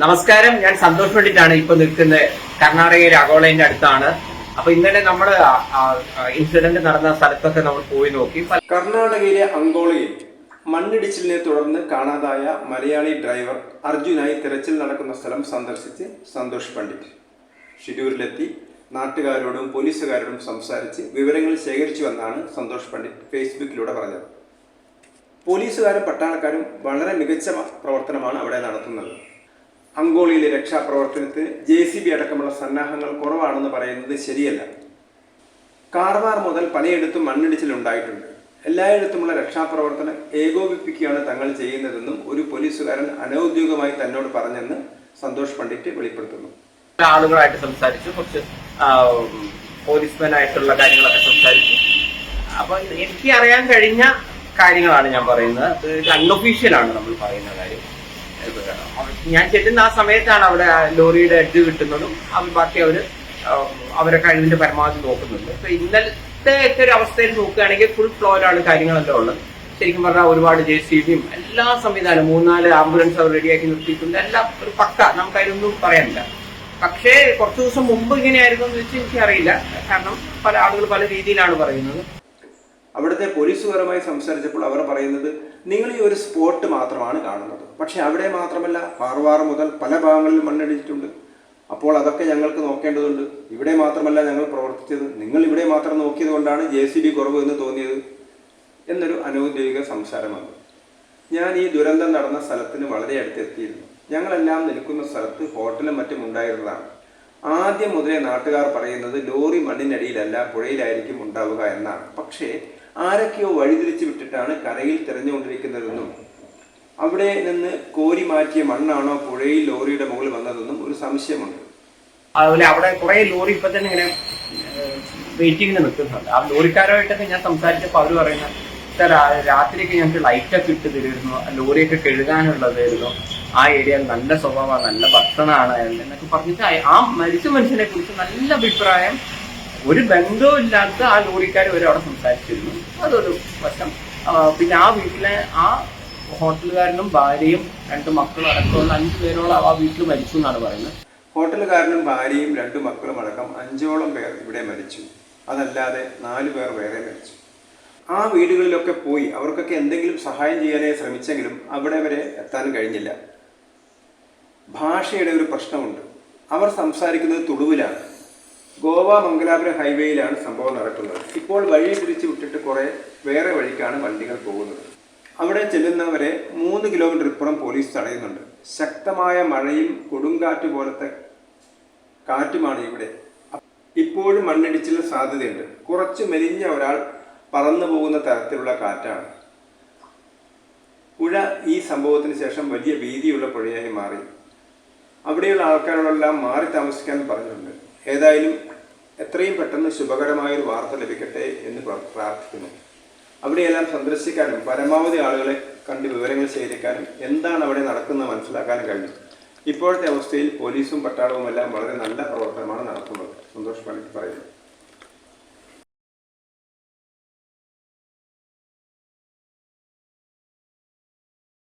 നമസ്കാരം. ഞാൻ സന്തോഷ് പണ്ഡിറ്റാണ്. ഇപ്പൊ നിൽക്കുന്നത് കർണാടകയിലെ അഗോളയുടെ അടുത്താണ്. അപ്പൊ ഇന്നലെ നമ്മൾ ഇൻസിഡന്റ് നടന്ന സ്ഥലത്തൊക്കെ നമ്മൾ പോയി നോക്കി. കർണാടകയിലെ അങ്കോളയിൽ മണ്ണിടിച്ചിലിനെ തുടർന്ന് കാണാതായ മലയാളി ഡ്രൈവർ അർജുനായി തിരച്ചിൽ നടക്കുന്ന സ്ഥലം സന്ദർശിച്ച് സന്തോഷ് പണ്ഡിറ്റ് ഷിരൂരിലെത്തി. നാട്ടുകാരോടും പോലീസുകാരോടും സംസാരിച്ച് വിവരങ്ങൾ ശേഖരിച്ചു എന്നാണ് സന്തോഷ് പണ്ഡിറ്റ് ഫേസ്ബുക്കിലൂടെ പറഞ്ഞത്. പോലീസുകാരും പട്ടാളക്കാരും വളരെ മികച്ച പ്രവർത്തനമാണ് അവിടെ നടത്തുന്നത്. അങ്കോളയിലെ രക്ഷാപ്രവർത്തനത്തിന് ജെ സി ബി അടക്കമുള്ള സന്നാഹങ്ങൾ കുറവാണെന്ന് പറയുന്നത് ശരിയല്ല. കാർവാർ മുതൽ പലയിടത്തും മണ്ണിടിച്ചിലുണ്ടായിട്ടുണ്ട്. എല്ലായിടത്തുമുള്ള രക്ഷാപ്രവർത്തനം ഏകോപിപ്പിക്കുകയാണ് തങ്ങൾ ചെയ്യുന്നതെന്നും ഒരു പോലീസുകാരൻ അനൌദ്യോഗികമായി തന്നോട് പറഞ്ഞെന്ന് സന്തോഷ് പണ്ഡിറ്റ് വെളിപ്പെടുത്തുന്നു. ആളുകളായിട്ട് സംസാരിച്ചു കുറച്ച് പോലീസ്മാൻ ആയിട്ടുള്ള കാര്യങ്ങളൊക്കെ സംസാരിച്ചു. അപ്പൊ എനിക്ക് അറിയാൻ കഴിഞ്ഞ കാര്യങ്ങളാണ് ഞാൻ പറയുന്നത്. ആണ് നമ്മൾ പറയുന്ന കാര്യം. ഞാൻ ചെല്ലുന്ന ആ സമയത്താണ് അവിടെ ലോറിയുടെ എഡ്ജ് കിട്ടുന്നതും അവർ ബാക്കി അവർ അവരെ കഴിവിന്റെ പരമാവധി നോക്കുന്നുണ്ട്. അപ്പൊ ഇന്നലത്തെ ഒക്കെ ഒരു അവസ്ഥയിൽ നോക്കുകയാണെങ്കിൽ ഫുൾ ഫ്ലോയിലാണ് കാര്യങ്ങളെല്ലാം ഉള്ളത്. ശരിക്കും പറഞ്ഞാൽ ഒരുപാട് ജെ സി ബിയും എല്ലാ സംവിധാനവും മൂന്നാൽ ആംബുലൻസ് അവർ റെഡിയാക്കി നിർത്തിയിട്ടുണ്ട്. എല്ലാം ഒരു പക്ക. നമുക്ക് അതിനൊന്നും പറയാനില്ല. പക്ഷേ കുറച്ച് ദിവസം മുമ്പ് ഇങ്ങനെയായിരുന്നു എന്ന് വെച്ച് എനിക്കറിയില്ല. കാരണം പല ആളുകൾ പല രീതിയിലാണ് പറയുന്നത്. അവിടുത്തെ പോലീസുകാരുമായി സംസാരിച്ചപ്പോൾ അവർ പറയുന്നത് നിങ്ങൾ ഈ ഒരു സ്പോട്ട് മാത്രമാണ് കാണുന്നത്. പക്ഷേ അവിടെ മാത്രമല്ല പാർവാറ് മുതൽ പല ഭാഗങ്ങളിൽ മണ്ണിടിച്ചിട്ടുണ്ട് അപ്പോൾ അതൊക്കെ ഞങ്ങൾക്ക് നോക്കേണ്ടതുണ്ട്. ഇവിടെ മാത്രമല്ല ഞങ്ങൾ പ്രവർത്തിച്ചത്. നിങ്ങൾ ഇവിടെ മാത്രം നോക്കിയത് കൊണ്ടാണ് ജെ സി ബി കുറവ് എന്ന് തോന്നിയത് എന്നൊരു അനൗദ്യോഗിക സംസാരമാണ് ഞാൻ ഈ ദുരന്തം നടന്ന സ്ഥലത്തിന് വളരെ അടുത്തെത്തിയിരുന്നു. ഞങ്ങളെല്ലാം നിൽക്കുന്ന സ്ഥലത്ത് ഹോട്ടലും മറ്റും ഉണ്ടായിരുന്നതാണ്. ആദ്യം മുതലേ നാട്ടുകാർ പറയുന്നത് ലോറി മണ്ണിനടിയിലല്ല പുഴയിലായിരിക്കും ഉണ്ടാവുക എന്നാണ്. പക്ഷേ ആരൊക്കെയോ വഴിതിരിച്ചു വിട്ടിട്ടാണ് കരയിൽ തിരഞ്ഞുകൊണ്ടിരിക്കുന്നതെന്നും അവിടെ നിന്ന് കോരി മാറ്റിയ മണ്ണാണോ പുഴയിൽ ലോറിയുടെ മുകളിൽ വന്നതെന്നും ഒരു സംശയമുണ്ട്. അതുപോലെ അവിടെ കുറെ ലോറി ഇപ്പൊ തന്നെ ഇങ്ങനെ വെയിറ്റിംഗിന് നിൽക്കുന്നുണ്ട്. ആ ലോറിക്കാരുമായിട്ടൊക്കെ ഞാൻ സംസാരിച്ചപ്പോൾ അവർ പറയുന്ന രാത്രിയൊക്കെ ഞങ്ങൾക്ക് ലൈറ്റൊക്കെ ഇട്ട് തരുമായിരുന്നു. ലോറിയൊക്കെ കഴുകാനുള്ളതായിരുന്നു. ആ ഏരിയ നല്ല സ്വഭാവമാണ് നല്ല ഭക്ഷണമാണ് എന്നൊക്കെ പറഞ്ഞിട്ട് ആ മരിച്ച മനുഷ്യനെ കുറിച്ച് നല്ല അഭിപ്രായം ഒരു ബന്ധവും ഇല്ലാത്ത ആ ലോറിക്കാർ വരെ അവിടെ സംസാരിച്ചിരുന്നു. അതൊരു വശം. പിന്നെ ആ വീട്ടിലെ ആ ഹോട്ടലുകാരനും ഭാര്യയും രണ്ട് മക്കളും അടക്കമുള്ള അഞ്ചു പേരോളം ആ വീട്ടിൽ മരിച്ചു എന്നാണ് പറയുന്നത്. ഹോട്ടലുകാരനും ഭാര്യയും രണ്ട് മക്കളും അടക്കം അഞ്ചോളം പേർ ഇവിടെ മരിച്ചു. അതല്ലാതെ നാലു പേർ വേറെ മരിച്ചു. ആ വീടുകളിലൊക്കെ പോയി അവർക്കൊക്കെ എന്തെങ്കിലും സഹായം ചെയ്യാനേ ശ്രമിച്ചെങ്കിലും അവിടെ വരെ എത്താൻ കഴിഞ്ഞില്ല. ഭാഷയുടെ ഒരു പ്രശ്നമുണ്ട്. അവർ സംസാരിക്കുന്നത് തുളുവിലാണ്. ഗോവ മംഗലാപുരം ഹൈവേയിലാണ് സംഭവം നടക്കുന്നത്. ഇപ്പോൾ വഴി തിരിച്ചു വിട്ടിട്ട് കുറെ വേറെ വഴിക്കാണ് വണ്ടികൾ പോകുന്നത്. അവിടെ ചെല്ലുന്നവരെ മൂന്ന് കിലോമീറ്റർ ഇപ്പുറം പോലീസ് തടയുന്നുണ്ട്. ശക്തമായ മഴയും കൊടുങ്കാറ്റ് പോലത്തെ കാറ്റുമാണ് ഇവിടെ. ഇപ്പോഴും മണ്ണിടിച്ചിൽ സാധ്യതയുണ്ട്. കുറച്ച് മെലിഞ്ഞ ഒരാൾ പറന്നു പോകുന്ന തരത്തിലുള്ള കാറ്റാണ്. പുഴ ഈ സംഭവത്തിന് ശേഷം വലിയ ഭീതിയുള്ള പുഴയായി മാറി. അവിടെയുള്ള ആൾക്കാരോടെല്ലാം മാറി താമസിക്കാൻ പറഞ്ഞിട്ടുണ്ട്. ഏതായാലും എത്രയും പെട്ടെന്ന് ശുഭകരമായ ഒരു വാർത്ത ലഭിക്കട്ടെ എന്ന് പ്രാർത്ഥിക്കുന്നു. അവിടെയെല്ലാം സന്ദർശിക്കാനും പരമാവധി ആളുകളെ കണ്ട് വിവരങ്ങൾ ശേഖരിക്കാനും എന്താണ് അവിടെ നടക്കുന്നത് മനസ്സിലാക്കാനും കഴിഞ്ഞു. ഇപ്പോഴത്തെ അവസ്ഥയിൽ പോലീസും പട്ടാളവും എല്ലാം വളരെ നല്ല പ്രവർത്തനമാണ് നടത്തുന്നത്. സന്തോഷ് പണ്ഡിറ്റ് പറയുന്നു.